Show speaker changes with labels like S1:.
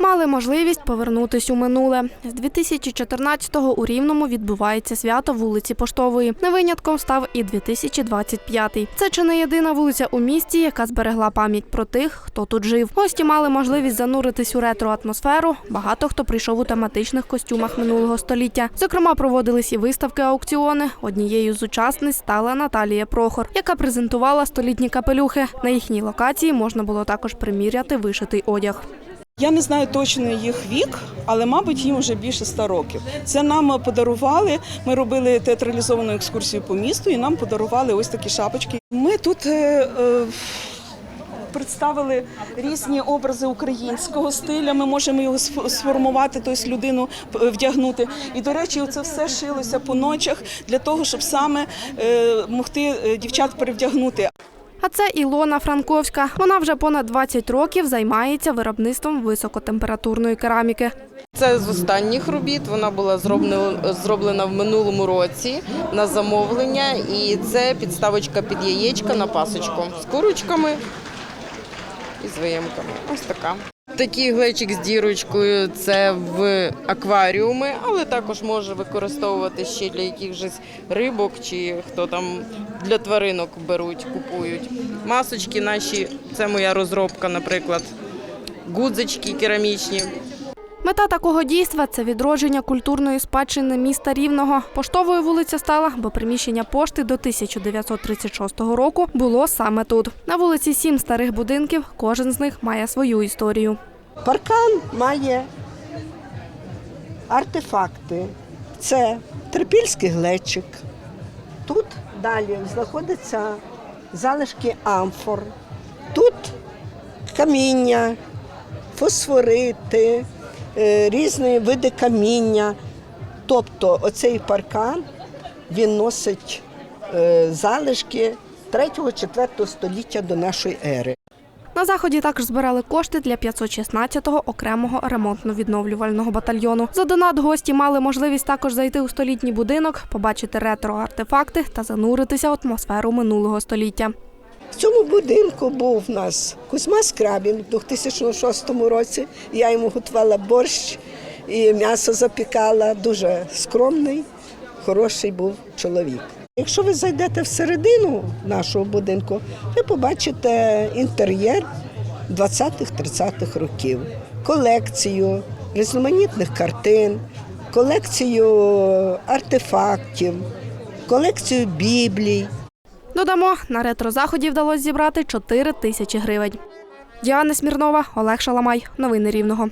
S1: Мали можливість повернутись у минуле. З 2014-го у Рівному відбувається свято вулиці Поштової. Не винятком став і 2025-й. Це чи не єдина вулиця у місті, яка зберегла пам'ять про тих, хто тут жив. Гості мали можливість зануритись у ретро-атмосферу. Багато хто прийшов у тематичних костюмах минулого століття. Зокрема, проводились і виставки аукціони. Однією з учасниць стала Наталія Прохор, яка презентувала столітні капелюхи. На їхній локації можна було також приміряти вишитий одяг.
S2: Я не знаю точно їх вік, але мабуть їм вже більше 100 років. Це нам подарували. Ми робили театралізовану екскурсію по місту, і нам подарували ось такі шапочки. Ми тут. е, е, Представили різні образи українського стиля. Ми можемо його сформувати, тобто людину вдягнути. І до речі, це все шилося по ночах для того, щоб саме е, могти е, дівчат перевдягнути.
S1: А це Ілона Франковська. Вона вже понад 20 років займається виробництвом високотемпературної кераміки.
S3: Це з останніх робіт. Вона була зроблена, в минулому році на замовлення, і це підставочка під яєчка на пасочку з курочками і з виємками. Ось така. Такий глечик з дірочкою це в акваріуми, але також може використовувати ще для якихось рибок чи хто там для тваринок беруть, купують. Масочки наші, це моя розробка, наприклад, гудзички керамічні.
S1: Мета такого дійства це відродження культурної спадщини міста Рівного. Поштовою вулиця стала, бо приміщення пошти до 1936 року було саме тут. На вулиці сім старих будинків. Кожен з них має свою історію.
S4: Паркан має артефакти. Це трипільський глечик. Тут далі знаходяться залишки амфор. Тут каміння, фосфорити, різні види каміння. Тобто оцей паркан він носить е, залишки 3-4 століття до нашої ери.
S1: На заході також збирали кошти для 516-го окремого ремонтно-відновлювального батальйону. За донат гості мали можливість також зайти у столітній будинок, побачити ретро-артефакти та зануритися в атмосферу минулого століття.
S4: В цьому будинку був у нас Кузьма Скрабін в 2006 році. Я йому готувала борщ і м'ясо запікала. Дуже скромний, хороший був чоловік. Якщо ви зайдете всередину нашого будинку, ви побачите інтер'єр 20-30-х років, колекцію різноманітних картин, колекцію артефактів, колекцію біблій.
S1: Додамо, на ретро-заході вдалося зібрати 4 тисячі гривень. Діана Смірнова, Олег Шаламай. Новини Рівного.